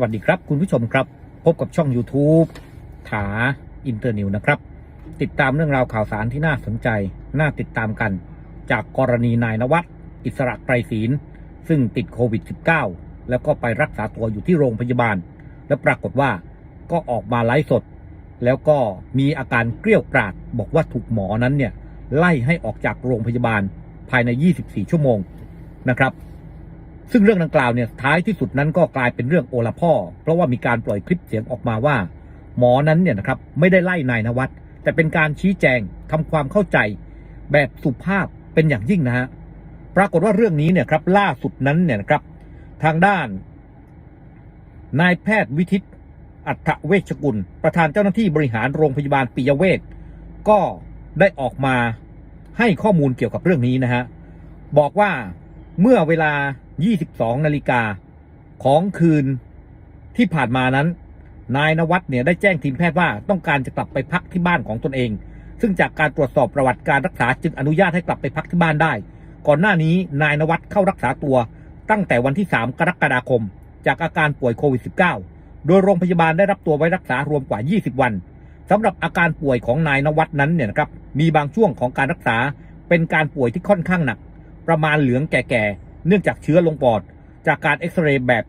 วัสดีครับ คุณผู้ชมครับ พบกับช่อง YouTube ถาอินเตอร์นิวนะครับ ติดตามเรื่องราวข่าวสารที่น่าสนใจ น่าติดตามกัน จากกรณีนายนวัดอิสระไกรศีลซึ่งติดโควิด -19 แล้วก็ไปรักษาตัวอยู่ที่โรงพยาบาล และปรากฏว่าก็ออกมาไลฟ์สด แล้วก็มีอาการเกรี้ยวกราด บอกว่าถูกหมอนั้นเนี่ยไล่ให้ออกจากโรงพยาบาลภายใน 24 ชั่วโมงนะครับ ซึ่งเรื่องดังกล่าวเนี่ยท้ายที่สุดนั้นก็กลายเป็นเรื่องโอละพ่อ เพราะว่ามีการปล่อยคลิปเสียงออกมาว่า หมอนั้นเนี่ยนะครับไม่ได้ไล่นายนวัดแต่เป็นการชี้แจงทำความเข้าใจ แบบสุภาพเป็นอย่างยิ่งนะฮะปรากฏว่าเรื่องนี้เนี่ยครับล่าสุดนั้นเนี่ยนะครับทางด้าน นายแพทย์วิทิต อัฏเวชกุล ประธานเจ้าหน้าที่บริหารโรงพยาบาลปิยเวชก็ได้ออกมาให้ข้อมูลเกี่ยวกับเรื่องนี้นะฮะบอกว่าเมื่อเวลา 22 นาฬิกาของคืนที่ผ่านมานั้น นายนวัดเนี่ยได้แจ้งทีมแพทย์ว่าต้องการจะกลับไปพักที่บ้านของตนเอง ซึ่งจากการตรวจสอบประวัติการรักษาจึงอนุญาตให้กลับไปพักที่บ้านได้ ก่อนหน้านี้นายนวัดเข้ารักษาตัวตั้งแต่วันที่ 3 กรกฎาคม จากอาการป่วยโควิด -19 โดยโรงพยาบาลได้รับตัวไว้รักษารวมกว่า 20 วันสำหรับอาการป่วยของนายนวัดนั้นเนี่ยนะครับมีบางช่วงของการรักษาเป็นการป่วยที่ค่อนข้างหนัก ประมาณเหลืองแก่ๆ เนื่องจากเชื้อลงปอด จากการเอ็กซเรย์แบบ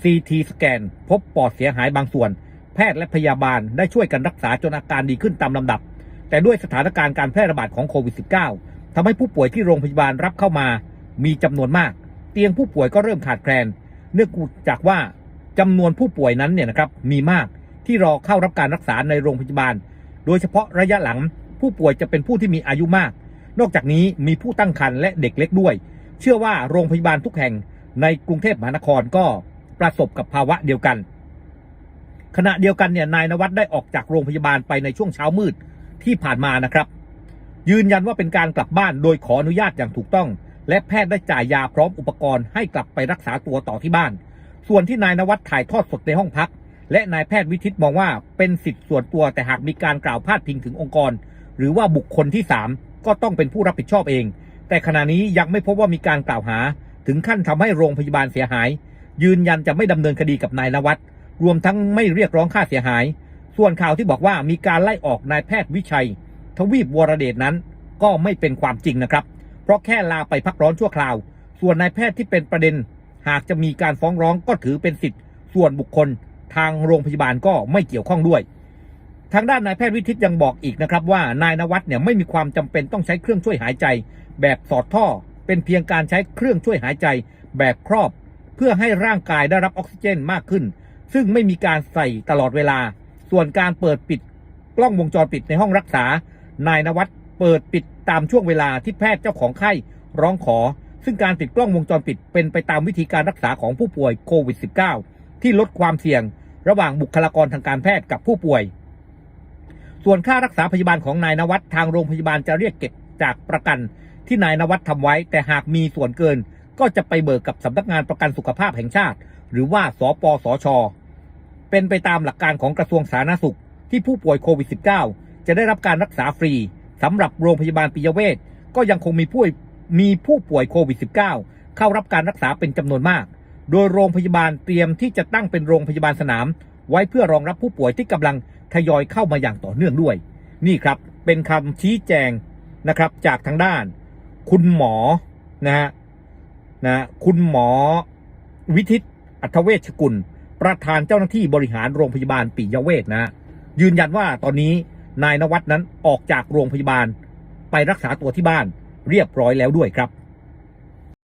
CT สแกนพบปอดเสียหายบางส่วน แพทย์และพยาบาลได้ช่วยกันรักษาจนอาการดีขึ้นตามลำดับ แต่ด้วยสถานการณ์การแพร่ระบาดของโควิด -19 ทำให้ผู้ป่วยที่โรงพยาบาลรับเข้ามามีจำนวนมาก เตียงผู้ป่วยก็เริ่มขาดแคลน เนื่องจากว่าจำนวนผู้ป่วยนั้นเนี่ยนะครับมีมากที่รอเข้ารับการรักษาในโรงพยาบาล โดยเฉพาะระยะหลังผู้ป่วยจะเป็นผู้ที่มีอายุมาก นอกจากนี้มีผู้ตั้งครรภ์และเด็กเล็กด้วย เชื่อว่าโรงพยาบาลทุกแห่งในกรุงเทพมหานครก็ประสบกับภาวะเดียวกัน ขณะเดียวกันเนี่ยนายนวัดได้ออกจากโรงพยาบาลไปในช่วงเช้ามืดที่ผ่านมานะครับ ยืนยันว่าเป็นการกลับบ้านโดยขออนุญาตอย่างถูกต้อง และแพทย์ได้จ่ายยาพร้อมอุปกรณ์ให้กลับไปรักษาตัวต่อที่บ้าน ส่วนที่นายนวัดถ่ายทอดสดในห้องพัก และนายแพทย์วิทิตมองว่าเป็นสิทธิ์ส่วนตัวแต่หากมีการกล่าวพาดพิงถึงองค์กร หรือว่าบุคคลที่สามก็ต้องเป็นผู้รับผิดชอบเอง แต่ขณะนี้ยังไม่พบว่ามีการกล่าวหา ถึงขั้นทำให้โรงพยาบาลเสียหาย ยืนยันจะไม่ดำเนินคดีกับนายนวัดรวมทั้งไม่เรียกร้องค่าเสียหาย ส่วนข่าวที่บอกว่ามีการไล่ออกนายแพทย์วิชัย ทวีปวรเดชนั้น ก็ไม่เป็นความจริงนะครับ เพราะแค่ลาไปพักร้อนชั่วคราว ส่วนนายแพทย์ที่เป็นประเด็น หากจะมีการฟ้องร้องก็ถือเป็นสิทธิ์ ส่วนบุคคล ทางโรงพยาบาลก็ไม่เกี่ยวข้องด้วย ทางด้านนายแพทย์วิทิตยังบอกอีกนะครับว่านายนวัดเนี่ยไม่มีความจำเป็นต้องใช้เครื่องช่วยหายใจ แบบสอดท่อ เป็นเพียงการใช้เครื่องช่วยหายใจแบบครอบ เพื่อให้ร่างกายได้รับออกซิเจนมากขึ้น ซึ่งไม่มีการใส่ตลอดเวลา ส่วนการเปิดปิดกล้องวงจรปิดในห้องรักษา นายนวัดเปิดปิดตามช่วงเวลาที่แพทย์เจ้าของไข้ร้องขอ ซึ่งการติดกล้องวงจรปิดเป็นไปตามวิธีการรักษาของผู้ป่วยโควิด -19 ที่ลดความเสี่ยง ระหว่างบุคลากรทางการแพทย์กับผู้ป่วย ส่วนค่ารักษาพยาบาลของนายนวัดทางโรงพยาบาลจะเรียกเก็บ จากประกันที่นายนวัดทำไว้ แต่หากมีส่วนเกิน ก็จะไปเบิกกับสำนักงานประกันสุขภาพแห่งชาติ หรือว่าสปสชเป็นไปตามหลักการของกระทรวงสาธารณสุข ที่ผู้ป่วยโควิด -19 จะได้รับการรักษาฟรีสำหรับโรงพยาบาลปิยเวชก็ยังคงมีผู้มีผู้ป่วยโควิด -19 เข้ารับการรักษาเป็นจำนวนมาก โดยโรงพยาบาลเตรียมที่จะตั้งเป็นโรงพยาบาลสนาม ไว้เพื่อรองรับผู้ป่วยที่กำลังทยอยเข้ามาอย่างต่อเนื่องด้วย นี่ครับเป็นคำชี้แจง นะครับ จากทางด้าน คุณหมอนะฮะนะคุณหมอวิทิตอัธเวชกุล ประธานเจ้าหน้าที่บริหารโรงพยาบาลปิยเวชนะฮะยืนยันว่าตอนนี้นายนวัดนั้นออกจากโรงพยาบาลไปรักษาตัวที่บ้านเรียบร้อยแล้วด้วยครับ